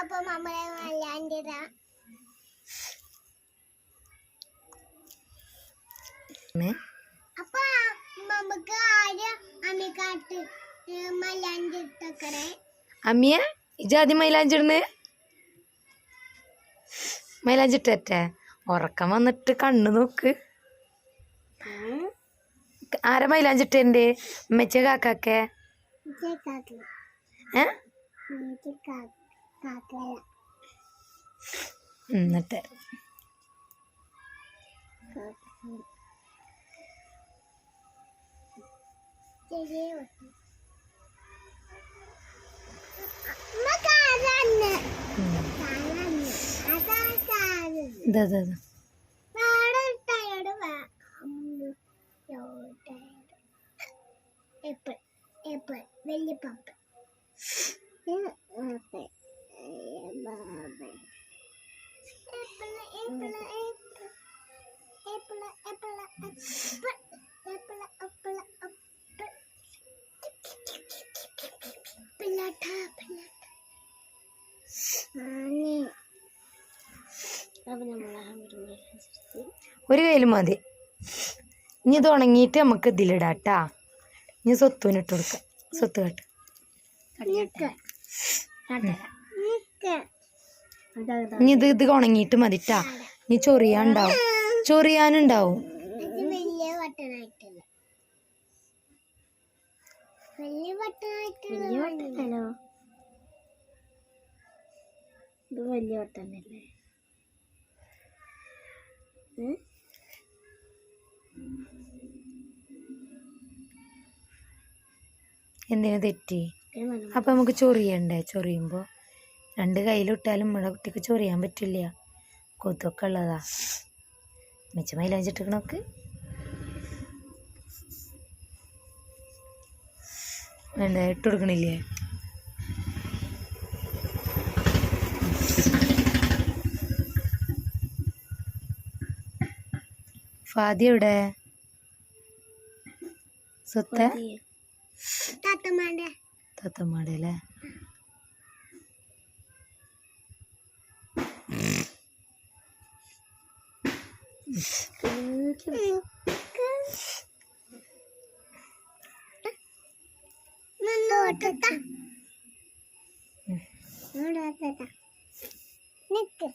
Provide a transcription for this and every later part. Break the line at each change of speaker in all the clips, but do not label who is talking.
അപ്പൊ നമ്മളെ അപ്പൊ നമുക്ക് ആദ്യം അമ്മിക്കാട്ട്
അമ്മിയ? ഇജാതി മൈലാഞ്ചിടുന്ന് മൈലാഞ്ചിട്ടേ ഉറക്കം വന്നിട്ട് കണ്ണു നോക്ക്. ആരാ മൈലാഞ്ചിട്ടെ ഉമ്മച്ച കാക്കാക്കെ എന്നിട്ട് ഇതാ ഇതാ, ഇതാ.
നാളെ ടയർഡ് എപ്പിൾ ഏപ്പിൾ വലിയ പാപ്പ്
ഒരു കയ്യിൽ മതി. ഇനി ഇത് ഉണങ്ങിയിട്ട് നമുക്ക് ഇതിലിടാട്ടാ ഇനി സ്വത്തുവിന് ഇട്ട് കൊടുക്കാം. സ്വത്ത് കട്ട്. ഇനി ഇത് ഇത് ഉണങ്ങിയിട്ട് മതിട്ടാ. ഇനി ചൊറിയാണ്ടാവും ചൊറിയാനുണ്ടാവും.
ഇത് വലിയ വട്ടനല്ലേ
എന്തിനു തെറ്റി? അപ്പം നമുക്ക് ചൊറിയണ്ടേ? ചൊറിയുമ്പോൾ രണ്ട് കയ്യിലിട്ടാലും നമ്മുടെ കുട്ടിക്ക് ചൊറിയാൻ പറ്റില്ല. കൊത്തൊക്കെ ഉള്ളതാ. മിച്ച മൈലാഞ്ചിട്ടിക്കണൊക്കെ വേണ്ട ഇട്ട് കൊടുക്കണില്ലേ? ഫാദി എവിടെ? സ്വത്ത്? തത്തമ്മാടെ അല്ലേ?
നിക്ക്.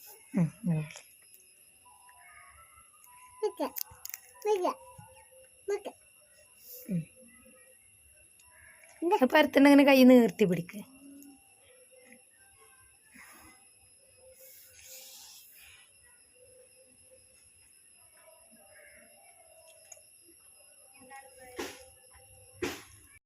നിക്ക്. നിക്ക്. നിക്ക്.
അപ്പൊ പരത്തുണ്ടെങ്കിൽ കൈ നീർത്തി പിടിക്ക്.